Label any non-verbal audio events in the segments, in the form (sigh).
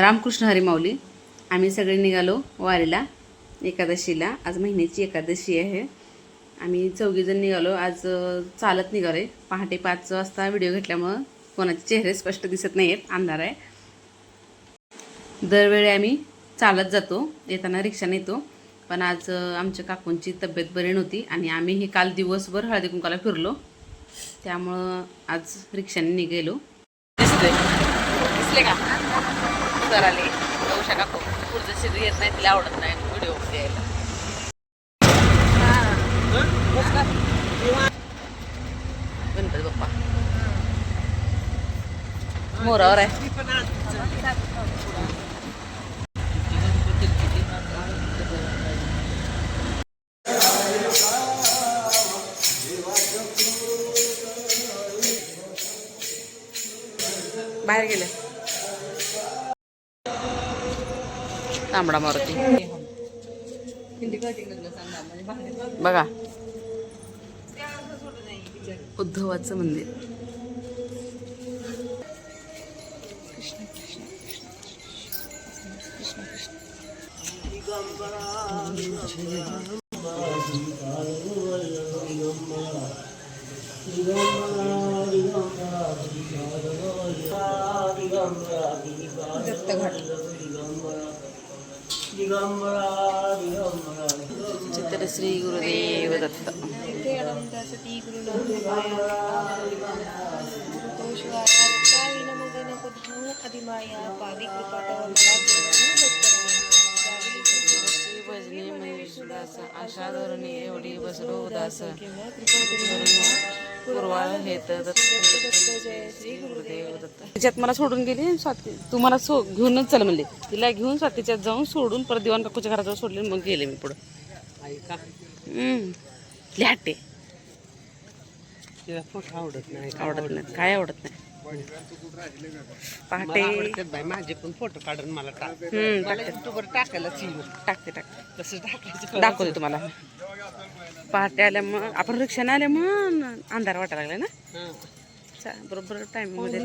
रामकृष्ण हरिमाऊली. आम्ही सगळे निघालो वारीला एकादशीला. आज महिन्याची एकादशी आहे. आम्ही चौघीजण निघालो. आज चालत निघालो आहे पहाटे पाच वाजता व्हिडिओ घेतल्यामुळं कोणाचे चेहरे स्पष्ट दिसत नाही आहेत अंधार आहे. दरवेळी आम्ही चालत जातो. येताना रिक्षाने येतो. पण आज आमच्या काकूंची तब्येत बरी नव्हती आणि आम्ही हे काल दिवसभर हळदी कुंकाला फिरलो. त्यामुळं आज रिक्षाने निघेलो. दिसले का? सर आले उषा काकू पुढचं शिरी येत नाही तिला आवडत नाही व्हिडिओ द्यायला. गणपती बाप्पा. मोरावर आहे. तांबडा मारुती. बघा. उद्धवाचं मंदिर. दत्तघाट. श्री गुरुदेव दत्त. सती अधिमाया पावी भजनी महेशदास आशा धरणी एवढी बसलो उदास तिच्यात मला सोडून गेली स्वाती तू मला सो घेऊनच चल म्हणले. तिला घेऊन स्वातीच्यात जाऊन सोडून परत दिवाण काकूच्या घराजवळ सोडले मग गेले मी पुढं. फोटो आवडत नाही आवडत नाही. काय आवडत नाही? पहाटे माझे पण फोटो काढून मला टाक. टाकायला टाकते टाकते. कसं टाकायचं दाखवते तुम्हाला. पहाटे आल्या मग आपण रिक्षाने आल्या मग अंधार वाटायला लागला ना? हां. चा- बरोबर टायमिंगमध्ये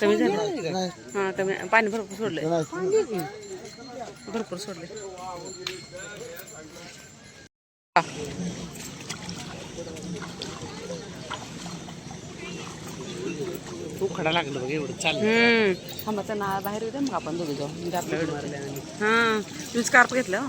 कमी झालं. हा कमी पाणी भरपूर सोडलंय. भरपूर सोडले तू खडा लागलं बघ एवढं चाल हम्म. थांबाचं ना बाहेर येऊ दे मग आपण दोघे जाऊ. म्हणजे आपल्या वेळ हा. तुम्ही स्कार्फ घेतलं? हो?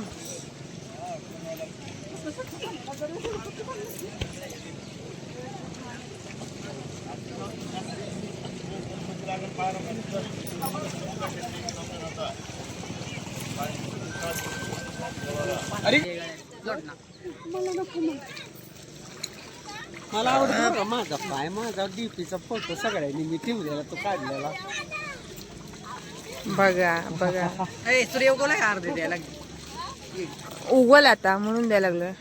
अरे! मला आवडतो बघा माझा पाय माझा डीपीचा फोटो सगळ्यांनी मी ठेवलेला तो काढलेला. बघा बघा. (laughs) उगल आता म्हणून द्यायला लागलं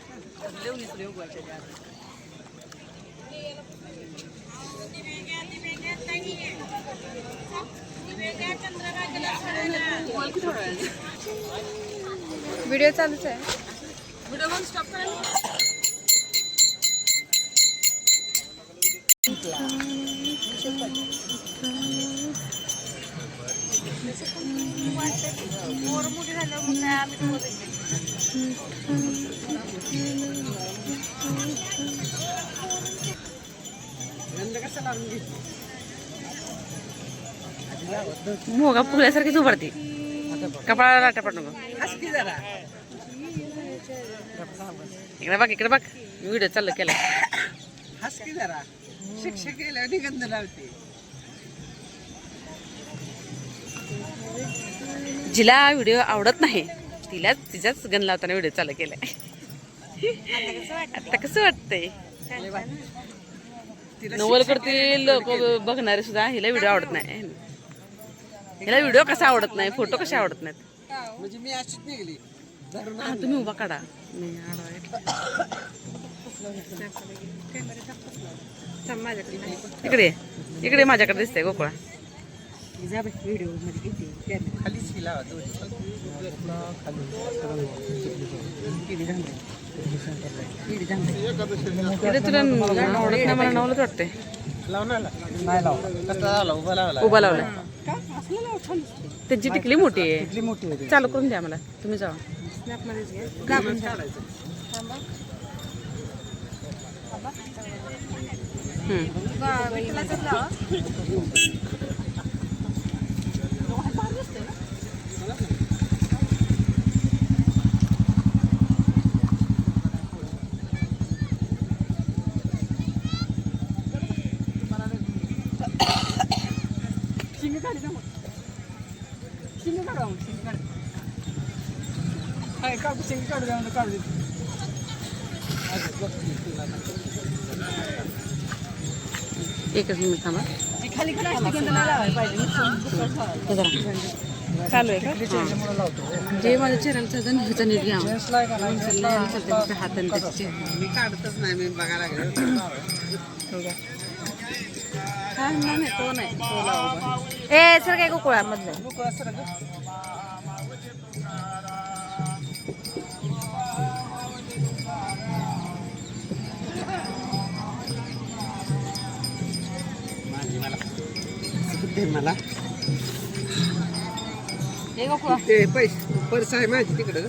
व्हिडिओ चालूच आहे. मोगा फुगल्यासारखीच उभारते. कपाळाला लाटा पड नको. इकडे बघ इकडे बघ. व्हिडिओ चाललं केला हसकी जरा. शिक्षक गेल्यावर निगंध लावते. जिला व्हिडिओ आवडत नाही. तिला तिच्याच गण लावताना व्हिडिओ चालू केलाय. आता कसं वाटतंय? नवल करतील लोक बघणारे सुद्धा हिला व्हिडिओ आवडत नाही. हिला व्हिडिओ कसा आवडत नाही? फोटो कसे आवडत नाहीत? म्हणजे मी अशीच निघली. हा तुम्ही उभा काढा. मी आडवा घेतला. इकडे. इकडे माझ्याकडे दिसतंय गोकुळा. तुला आवडत नाही मला नवलच वाटतंय. लावून आला नाही लावला कसा लावला. उभा लावला. उभा त्यांची टिकली मोठी आहे. किती मोठी आहे चालू करून द्या मला. तुम्ही जावा. हम्म. शिंगी काढी ना मग शिंगी काढा मग शिंगी काढ काय काढू शिंगी काढू द्या म्हणून काढू दे असं बघ, तिला आता. एकच मिनिट थांबा. चालू आहे का? जे माझ्या चेहऱ्याला साधन ह्याचा नीट घ्या. जेंट्सला आहे का नाही, जेंट्सला हात आणि त्याचे चेहरे. मी काढतच नाही मी बघायला लागलो. हा, नाही, नाही, तो नाही. ए सर काय गोकुळा दे मला ते पैसे पर्स आहे माझी तिकडं.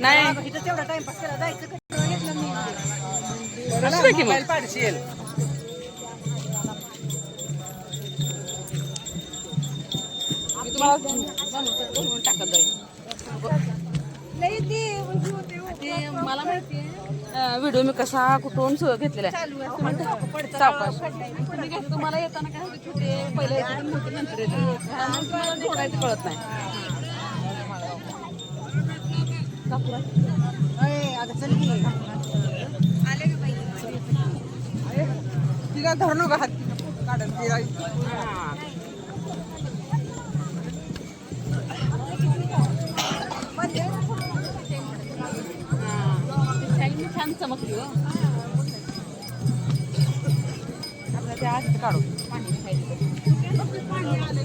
नाही. तेवढा टाइमपास केला जायचं. पाडशील टाकत ते मला माहिती व्हिडिओ मी कसा कुठून सगळं घेतलेला आहे. सावकाश काय तुम्हाला येताना काय होते छोटे पहिले नंतर येते. कळत नाही. तिला धरू नका हात. काढत तिला छान चमकली हो. आपलं ते आज काढू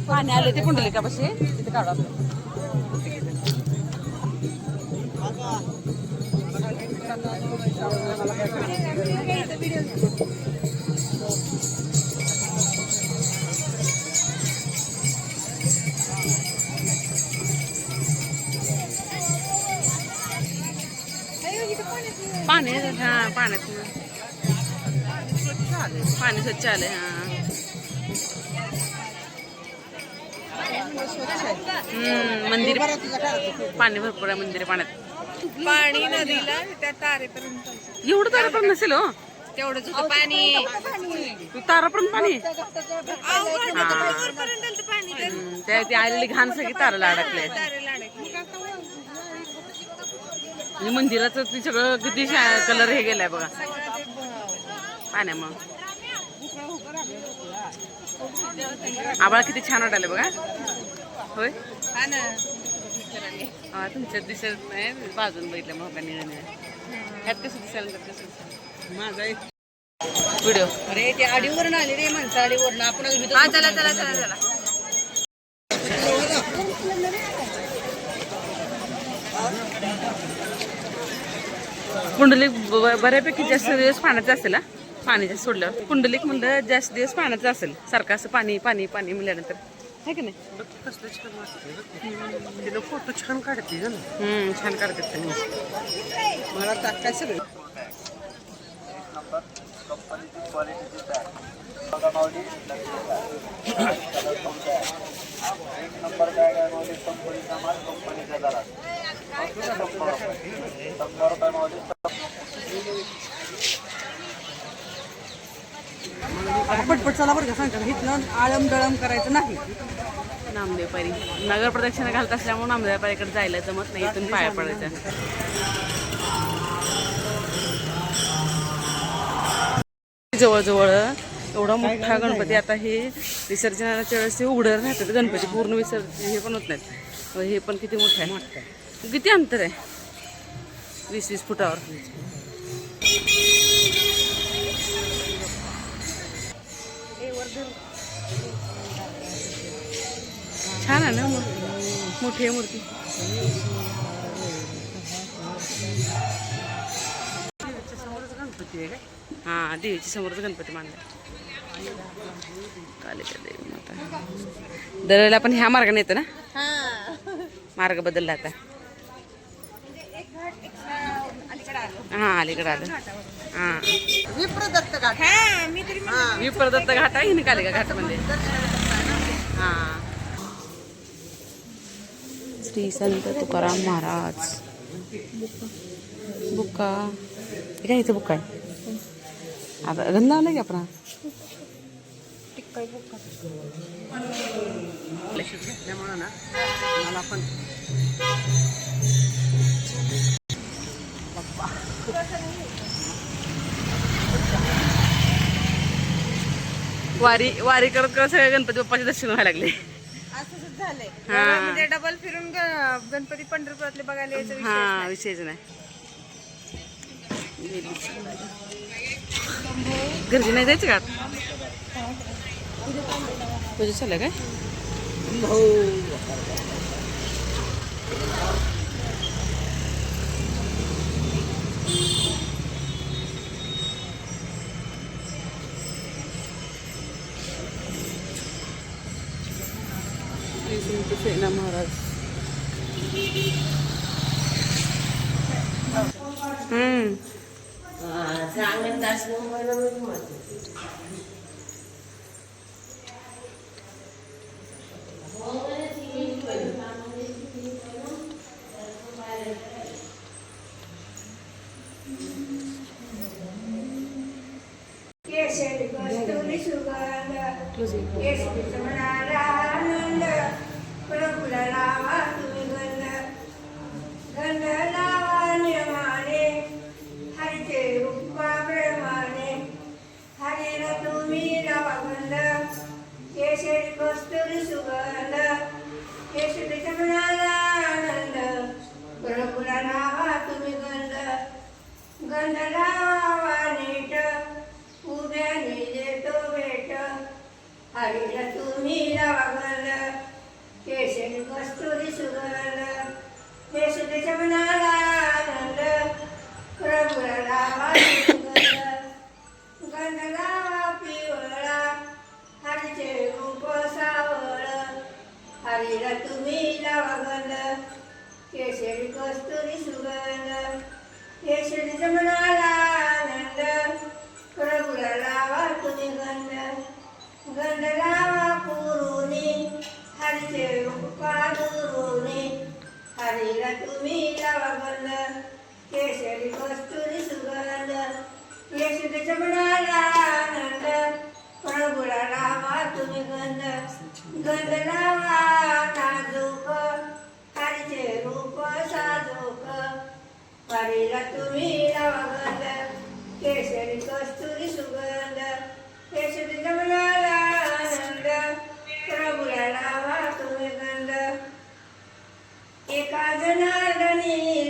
पाणी आले ते कुंडले का बसे तिथे काढू आपलं पाणी हा पाण्यात पाणी स्वच्छ आले हा. हम्म, मंदिर. पाणी भरपूर आहे मंदिर पाण्यात. पाणी नदीला त्या तारेपर्यंत एवढं तारा पण नसेल हो? तेवढंच होतं पाणी. तू तारा पण पाणी? त्या ती आलेली घाण सगळी ताराला अडकले आणि मंदिराचं ते सगळं किती कलर हे गेलाय बघा. पाण्यामुळं आबाळ किती छान वाटायला बघा. होय? हा तुमच्यात दिसत नाही बाजून बघितलं मग का निळं ह्यात कसं दिसायला त्यात कसं दिसायला माझा एक व्हिडिओ अरे ते आडीवरून आले रे माणसं आडीवरून. आपण हा चला चला चला चला. पुंडलिक ब- बऱ्यापैकी जास्त दिवस पाण्याचं असेल हा? पाणी जास्त सोडल्यावर. पुंडलिक म्हणलं जास्त दिवस पाण्याचं असेल. सारखं असं पाणी पाणी पाणी म्हणल्यानंतर. आहे की नाही? बघ कसलं छान वाटतंय बघ. तिनं फोटो छान काढते ना? हम्म, छान काढतात ते मला टाकाय सगळं? पटपट चला बरं का सांगता इथनं आळम डळम करायचं नाही. नामदेव पायरी नगर प्रदक्षिणा घालत असल्यामुळे नामदेव पायरीकडे जायला जमत नाही इथून पाया पडायचं. जवळजवळ एवढा मोठा गणपती आता हे विसर्जनाच्या वेळेस हे उघडं राहतात गणपती पूर्ण विसर्जन हे पण होत नाहीत. हे पण किती मोठं आहे. किती अंतर आहे? वीस वीस फुटावर. छान आहे ना मो- मोठी आहे मूर्ती. हा देवीच्या समोरच गणपती मांडला कालिका देवी माता. दरवेळेला आपण ह्या मार्गाने येतो ना? मार्ग बदलला आता. हा अलीकडे आलं. हा विप्रदत्त घाट मी तरी विप्रदत्त घाट आहे ना? कालिका घाटामध्ये हा. श्री संत तुकाराम महाराज. बुक्का. हे काय इथं बुक्का आहे. आता गंध आला की आपण त्यामुळं ना मला पण वारी वारी करत करत सगळे गणपती बाप्पाचे दर्शन व्हायला लागले. असंच झालंय. हा. म्हणजे डबल फिरून ग- गणपती पंढरपुरातले बघायला यायचं विषय हा विषयच नाही. घरची नाही. जायचं का आता? तुझं चाललं काय? श्री संत सेना महाराज हम्म केशरी कस्तुरी सुगंध केशरी समणारा आनंद प्रभूला लावा तुम्ही गंध गंध लावा निर्माणे हरिचे रूपा प्रेमाने हरिला तुम्ही लावा गंध केशरी कस्तुरी सुगंध केशरी समणारा आनंद प्रभूला नावा तुम्ही गंध गंध लावा नीट उभ्याने देतो भेट हरीला तुम्ही लावा गंध केशरी कस्तुरी सुगंध केशरीच्या मनाला आनंद प्रभूला लावा तुम्ही गंध गंध लावा पिवळा हरीचे रूप सावळ हरीला तुम्ही लावा गंध केशरी कस्तुरी सुगंध केशरी जमनाला आनंद प्रभूला लावा तुम्ही गंध गंध लावा पुरुनी हरीचे रूपा हरीला तुम्ही लावा गंध केशरी कस्तुरी सुगंध केशरी जमनाला आनंद प्रभूला लावा तुम्ही गंध गंध लावा रूप साजूक तुम्ही लावा गंध कस्तुरी सुगंध. केशरी जमनाला आनंद. प्रभूला लावा तुम्ही गंध. एका जनार्दनी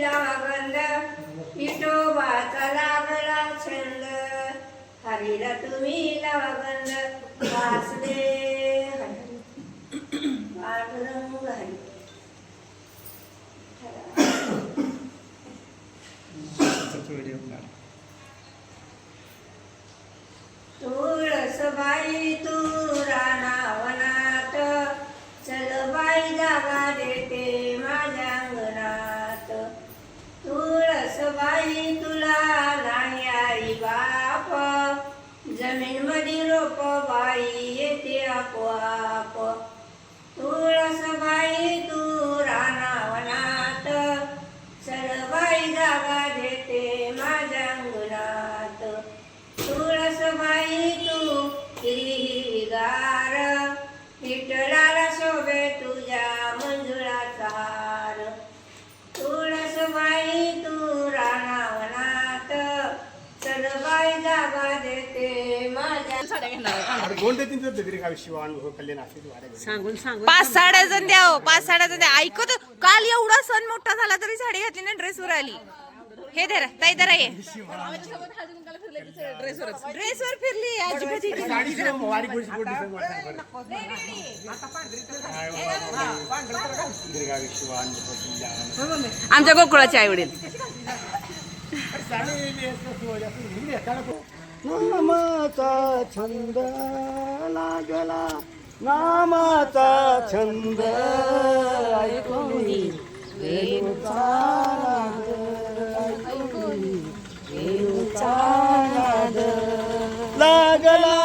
सांगून सांगून पाच साड्या जण द्या हो, पाच साड्या जण द्या. ऐकत काल एवढा सण मोठा झाला तरी साडी घातली ना ड्रेसवर आली. हे धरा ताई धरा ये ड्रेसवर फिरली आमच्या गोकुळाचे आई वडील. नामाचा छंद लागला. नामाचा छंद. ऐकूनी वेणूचा नाद, ऐकूनी वेणूचा नाद. लागला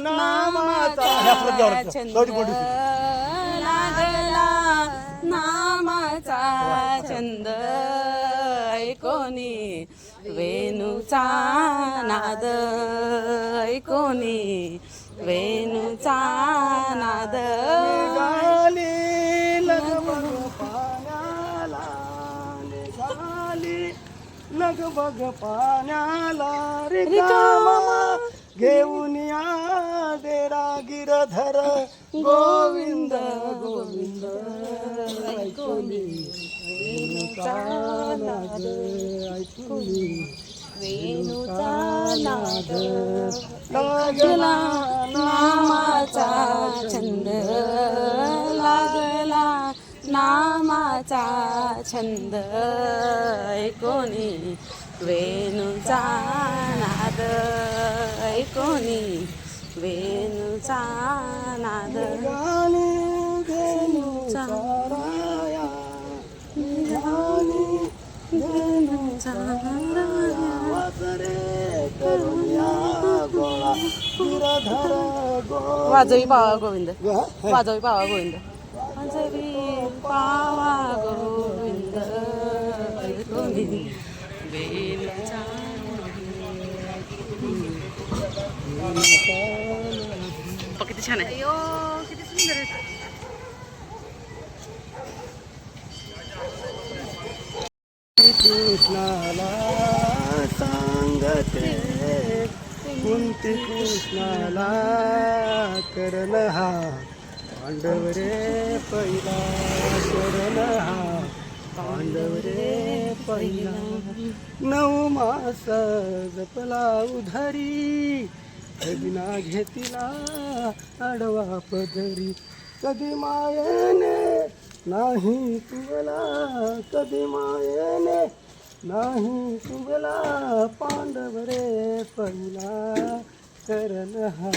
नामाचा लागला नामाचा छंद. वेणूचा नाद. ऐकोनी वेणूचा नाद. लगबग पाण्याला. रिकामा घेऊन या देरा गिरधर. गोविंद गोविंद. ऐकूनी वेणूचा नाद ऐकूनी वेणूचा नाद. लागला नामाचा छंद लागला नामाचा छंद. ऐकोनी वेणूचा नाद ऐकोनी वेणूचा नाद. वेणूचा वाजवी पावा गोविंद वाजवी पावा गोविंद वाजवी पावा गोविंद ऐकोनी वेणूचा किती छान आहे अयो किती सुंदर आहे. कृष्णाला सांगते कुंती कृष्णाला करण हा पांडव रे पहिला करण हा पांडव रे पहिला. नऊ मास जपला उधारी कधी घेतिला आडवा पदरी. कधी मायेने नाही तुला कधी मायेने नाही तुला पांडव रे पहिला करण हा.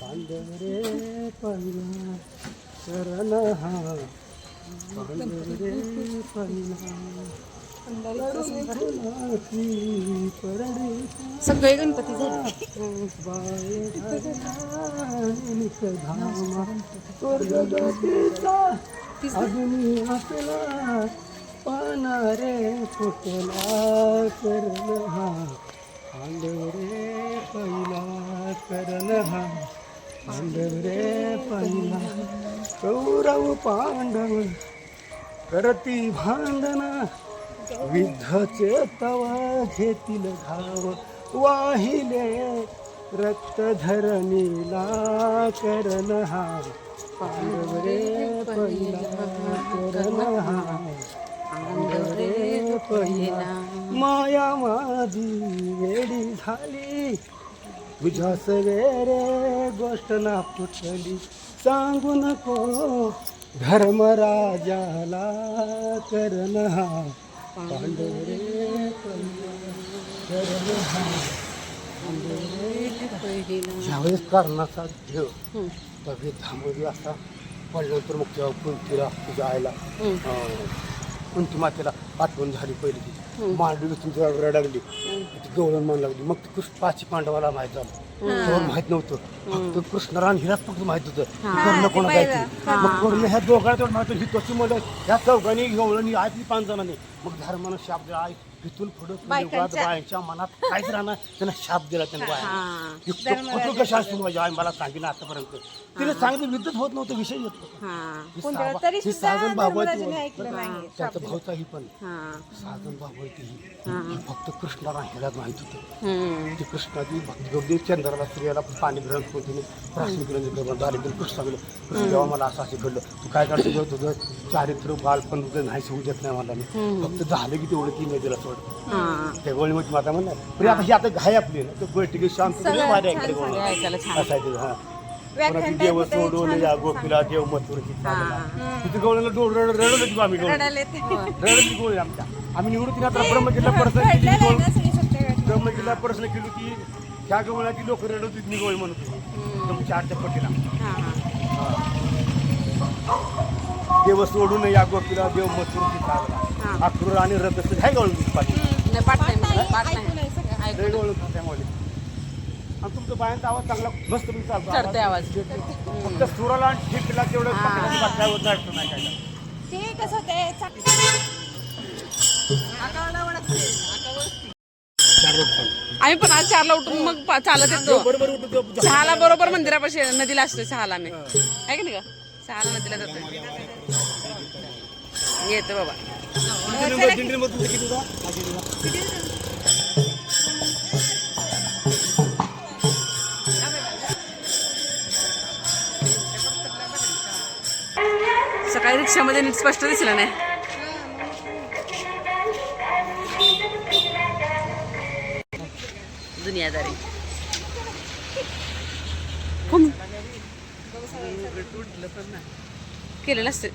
पांडव रे पहिला करण हा. पांडव रे पहिला सगळे गणपती झाले. अजून आपला पानारे फुटला करण हा. पांडव रे पहिला करण हा. पांडव रे पहिला कौरव पांडव करती भांडना विद्धचे तवा घेतील घाव. वाहिले रक्त धरणीला करण हा. पांडव रे पहिला करण हा. माया माझी वेडी झाली. तुझ्या सवेरे गोष्ट ना फुटली सांगू नको धर्मराजाला करण हा. पांडव रे पहिला करण हा ज्यावेळेस कारणाचा देव तब्येत धामोरी असा पडल्यानंतर मग तेव्हा कुंतीला तुझ्या आईला? कुंती मातेला आठवण झाली पहिली ती. मांडवी तुमच्या रडागली ती गवळण मान लागली. मग ती कृष्ण पाची पांडवाला माहीत झालं. तेव्हा माहीत नव्हतं. फक्त कृष्णरान हिराच फक्त माहीत होतं. कर्ण कोणा जायचं मग कर्ण ह्या दोघांना तेवढं माहीत होतं, ही तशी मुलं ह्या चौघांनी गवळणी आतली पाच जणांनी मग धर्मानं शाप दिला. तिथून पुढे बायांच्या मनात काहीच राहणार. त्यांना शाप दिला त्यांना बाया कुठं कशा असतो माझ्या आई मला सांगितलं आतापर्यंत. तिला चांगली विद्युत होत नव्हतं विषय येत नव्हता. हा. ही ही त्यांचा पण. हा. सहाजण भावती ही. फक्त कृष्णाला ह्याला माहीत होतं. हम्म. ती कृष्णाची भक्ती गवडी चंद्राला स्त्रियाला पाणी ग्रहण करून तिने ग्रहण झाले पण कृष्णा जेव्हा मला असं असं घडलं तू काय करतो जेव्हा तुझं चारित्र बालपण तुझं नाही होऊ देत नाही मला मी. फक्त झालं की तेवढं ती नदीला सोड. हा. त्या गोळीमध्ये माता म्हणणार पण आता ही आता घाय आपली ना तर गोष्टी शांत सगळं ऐकायला छान. असायचं हा. देव सोडून या गोपीला देव मथुर तिथे गवळीला डोळ रड रडत होतो आम्ही गवळी रडत गोळी आमच्या. आम्ही निवडून आता ब्रह्मगिरीला पर्सन केली गोळ ब्रह्मगिरीला पर्सन केली की त्या गवळाची लोक रडत होती म्हणत होती. तुमच्या पटीला देव सोडून या गोपीला देव मथुर अक्रूर आणि रथ गवळी पाठी नाही पाठ गवळी त्यामुळे आणि तुमचं बायांचा आवाज चांगला मस्त मी चालतो चढते आवाज. फक्त सुराला आणि ठिकला तेवढं बाटल्यावर नडतो नाही काय. ते कसं ते आम्ही पण आज चारला उठून मग पा- चालत येतो. बरोबर उठतो सहाला बरोबर मंदिरापाशी नदीला असतोय सहाला आम्ही आहे का नाही का सहाला नदीला जातोय. येतो बाबा. दिंडीमध्ये तुझं किती होता? सकाळी रिक्षामध्ये नीट स्पष्ट दिसलं नाही. दुनियादारी. केलेलं असते.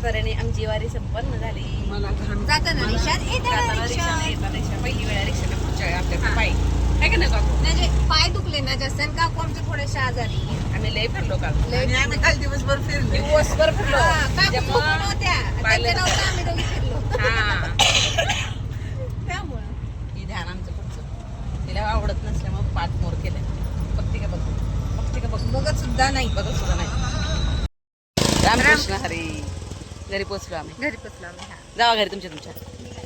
अशा तऱ्हेने आमची वारी संपन्न झाली. जाताना रिक्षात येताना रिक्षा. पहिली वेळा रिक्षाने पुढच्या आपल्या पायी. आहे का नाही काकू? म्हणजे पाय दुखले ना जास्त आणि काकू आमचे थोडेसे आजारी आम्ही लय फिरलो काल आणि आम्ही काल दिवसभर फिरलो. दिवसभर फिरलो. काकू त्यामुळं- फुकून होत्या. पाहिलं. त्यांच्या नव्हतं आम्ही दोघी फिरलो. त्यामुळं. ही ध्यान आमचं पुढचं. तिला आवडत नसल्यामुळे पाठ मोर केलं. बघते का बघ? बघते का बघ? बघत सुद्धा नाही. बघत सुद्धा नाही. रामकृष्ण हरी. घरी पोचलो आम्ही घरी पोचलो आम्ही हा. जावा घरी तुमच्या तुमच्या